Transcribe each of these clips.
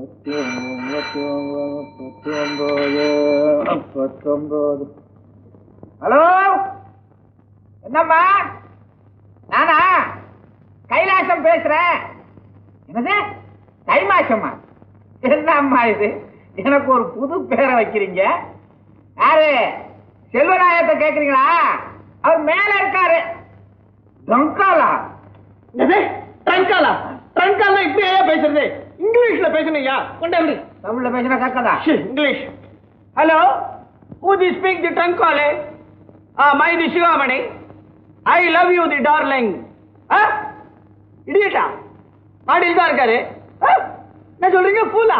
முப்பத்தி ஒன்பது முப்பத்தி ஒன்பது முப்பத்தொன்பது ஹலோ? என்னம்மா? நானா? கைலாசம் பேசுறேன். என்னது? கைமாசம்மா என்னம்மா இது? எனக்கு ஒரு புது பேரை வைக்கிறீங்க. யாரு? செல்வநாயகத்தை கேக்குறீங்களா? அவர் மேல இருக்காரு. டொங்காலா ட்ரங்காலா? ட்ரங்காலா இப்படியே பேசுறது. இங்கிலீஷ்ல பேசுனீங்க கொண்டாடி தமிழ்ல பேசினா கக்கதா English hello who the speak the ட்ரங்காலே ah my the Sivamani I love you the darling இடியட்டா மாடியில் தான் இருக்காரு ஆ? என்ன சொல்றீங்க ஃபூலா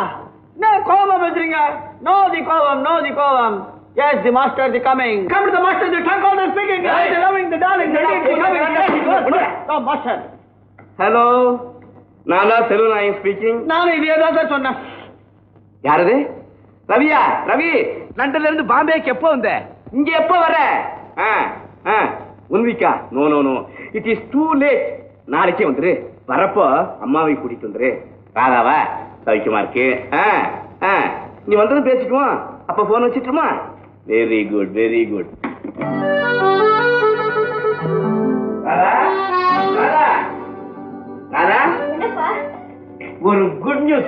என்ன கோபம் பேசுறீங்க நோ தி கோபம் நோ தி கோபம் Yes, the master is coming. Come to the master, the trunk holder speaking. I am loving the darling. The darling is coming. Yes, he goes. Come, master. Hello நான் தான் செல்வநாயகம் ஸ்பீக்கிங் நானும் இதே தான் sir சொன்னேன். யாரது? ரவியா? ரவி லண்டன்ல இருந்து பாம்பேக்கு எப்போ வந்த? இங்க எப்போ வர ஆ ஆ ஒன் வீக்கா no no no it is too late நாளைக்கே வந்துரு. வரப்போ அம்மாவை கூட்டிட்டு வந்துரு. ராதாவா சவிக்கமா இருக்கு. நீ வந்ததும் பேசிக்குவோம். அப்ப போன் வச்சுட்டுமா? வெரி குட் வெரி குட்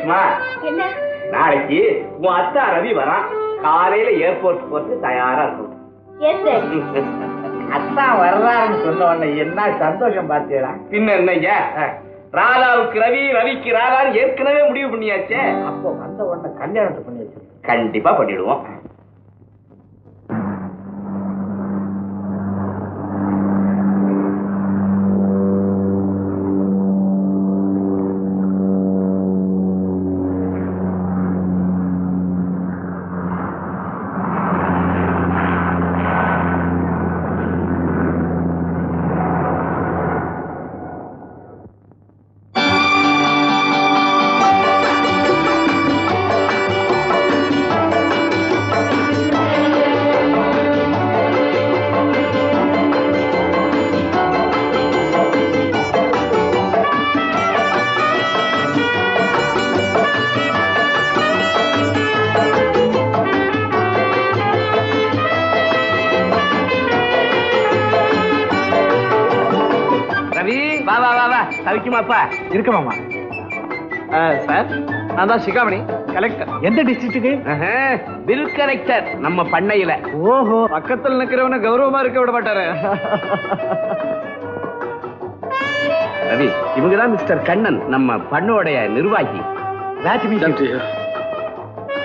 நியூஸ்மா என்ன? நாளைக்கு உன் அத்தா ரவி வரான். காலையில ஏர்போர்ட் போறது தயாரா இருக்கும். அத்தா வர்றாருன்னு சொன்ன உடனே என்ன சந்தோஷம் பார்த்தீங்களா பின்ன என்னய்யா ராதாவுக்கு ரவி ரவிக்கு ராதான்னு ஏற்கனவே முடிவு பண்ணியாச்சே. அப்போ வந்த உடனே கல்யாணத்தை பண்ணி வச்சிருக்கேன் கண்டிப்பா பண்ணிடுவோம். வா வா வா வா. சவிக்குமாப்பா இருக்கமாமா சார் நான் தான் சிகாமணி கலெக்டர் எந்த டிஸ்ட்ரிக்ட்டுக்கு பில் கலெக்டர் நம்ம பண்ணையில. ஓஹோ. பக்கத்துல நிக்கிறவன கௌரவமா இருக்க விட மாட்டாரு. ரவி இவங்க தான் மிஸ்டர் கண்ணன் நம்ம பண்ணோடைய நிர்வாகி.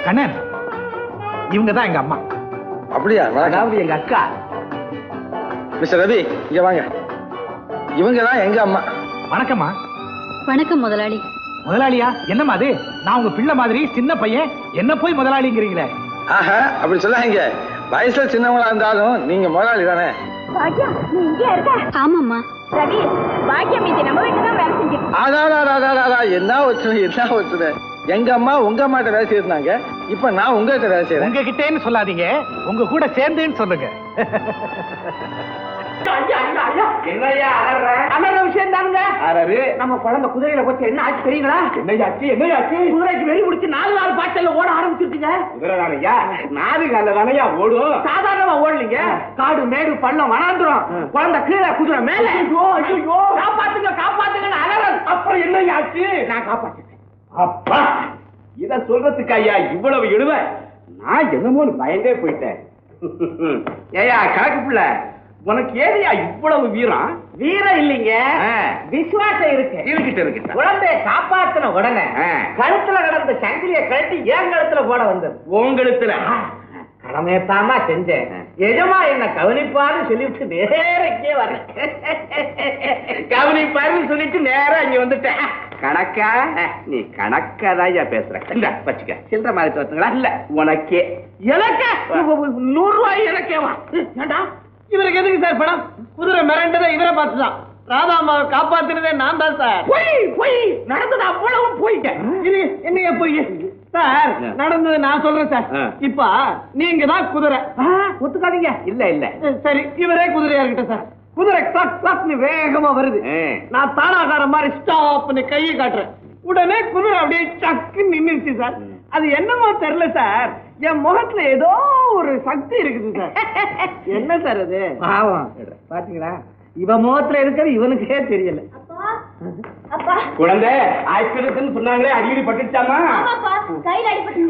கண்ணன் இவங்க தான் எங்க அம்மா. அப்படியா? அதாவது எங்க அக்கா. மிஸ்டர் ரவி இங்க வாங்க. இவங்க தான் எங்க அம்மா? வணக்கம்மா. வணக்கம் முதலாளி. முதலாளியா? என்னம்மா அது? நான் உங்க பிள்ளை மாதிரி சின்ன பையன். என்ன போய் முதலாளிங்கிறீங்களே? ஆஹா அப்படி சொல்லாதீங்க. வயசுல சின்னவங்களா இருந்தாலும் நீங்க முதலாளி தானே? பாக்கியம் நீ இங்கே இருக்க. ஆமாம்மா. ரவி பாக்கியம் இது நம்ம வீட்டு தான் வேலை செஞ்சு ஆதாரா என்ன ஒற்றுமை என்ன ஒற்றுமை? எங்க அம்மா உங்க அம்மாட்ட வேலை செய்யிருந்தாங்க இப்ப நான் உங்ககிட்ட வேலை செய்யறேன் உங்ககிட்டேன்னு சொல்லாதீங்க. உங்க கூட சேர்ந்தேன்னு சொல்லுங்க. என்னையா அலற? அண்ணன் விஷயம் தானுங்க. அரரு நம்ம குழந்தை குதிரையில போச்சு. என்ன ஆச்சு தெரியுங்களா? என்னையாச்சு? என்னையாச்சு? குதிரைக்கு வெறி முடிச்சு நாலு நாலு பாய்ச்சல்ல ஓட ஆரம்பிச்சிருச்சுங்க. குதிரைதானையா நாடு கால தானையா ஓடும். சாதாரணமா ஓடலீங்க. காடு மேடு பள்ளம் வனாந்துரும். குழந்தை கீழே குதிரை மேல. காப்பாத்துங்க காப்பாத்துங்க அலறல். அப்புறம் என்னையாச்சு? நான் காப்பாத்துறேன் அப்பா இத சொல்றதுக்கு ஐயா இவ்வளவு இடுவ நான் என்னமோன்னு பயந்தே போயிட்டேன். ஏயா கணக்கு பிள்ளை. உனக்கு ஏதையா இவ்வளவு வீரம்? வீரம் இல்லைங்க. விசுவாசம் இருக்கு. இருக்கிட்ட இருக்கிட்ட. குழந்தைய காப்பாத்தின உடனே. கழுத்துல கிடந்த சங்கிலிய கழட்டி ஏன் கழுத்துல போட வந்தது. உங்களுத்துல கடமையத்தாமா செஞ்சேன். எஜமா என்ன கவனிப்பான்னு சொல்லிவிட்டு நேரக்கே வரேன் கவனிப்பாருன்னு சொல்லிட்டு நேரா இங்க வந்துட்டேன் கணக்கா? நீ கணக்காதான் பேசுற. இந்த வச்சுக்க. சில்லற மாதிரி தோத்துங்களா? இல்ல உனக்கே. எனக்கு? நூறு ரூபாய் எனக்கேவா? ஏண்டா? இவருக்கு எதுக்கு சார் பணம்? குதிரை மிரண்டதை இவரை பார்த்துதான். ராதாமாவை காப்பாத்தினதே நான் தான் சார். போய் போய். நடந்தது அவ்வளவு போயிட்டேன். இது என்னைய போய்? சார் நடந்தது நான் சொல்றேன் சார். இப்ப நீங்க தான் குதிரை ஒத்துக்காதீங்க. இல்ல இல்ல. சரி. இவரே குதிரையா இருக்கட்டும் சார். குதிரை கிளாக் கிளாக்னு வேகமா வருது. நான் தானாகார மாதிரி ஸ்டாப்னு கையை காட்டுறேன். உடனே குதிரை அப்படியே சக்கு நின்னுச்சு சார். அது என்னமோ தெரியல சார். என் முகத்துல ஏதோ ஒரு சக்தி இருக்குது சார். என்ன சார் அது? பாவம் பாத்தீங்களா? இவன் முகத்துல இருக்கிறது இவனுக்கே தெரியல. அப்பா அப்பா. குழந்தை ஆய்க்கிறதுன்னு சொன்னாங்களே அடிக்கடி பட்டுச்சாமா கையில அடிபட்டு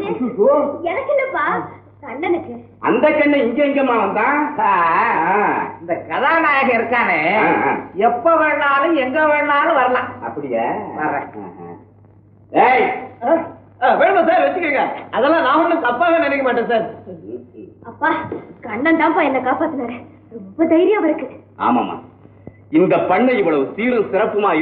எனக்கு இல்லப்பா கண்ணனுக்கு. அந்த கண்ணு இங்க எங்கம்மா வந்தான். இந்த கதாநாயகன் இருக்கானே. எப்ப வேணாலும் எங்க வேணாலும் வரலாம். அப்படியா? வரேன். ஆஹா. ஏய் வேணுமா சார் வச்சுக்கோங்க. அதெல்லாம் நான் ஒண்ணும் தப்பாவே நினைக்க மாட்டேன் சார். அப்பா கண்ணன் தான்ப்பா என்ன காப்பாத்தினாரு. ரொம்ப தைரியம் அவருக்கு. ஆமாமா இந்த பண்ணை இவ்வளவு சீரும் சிறப்புமா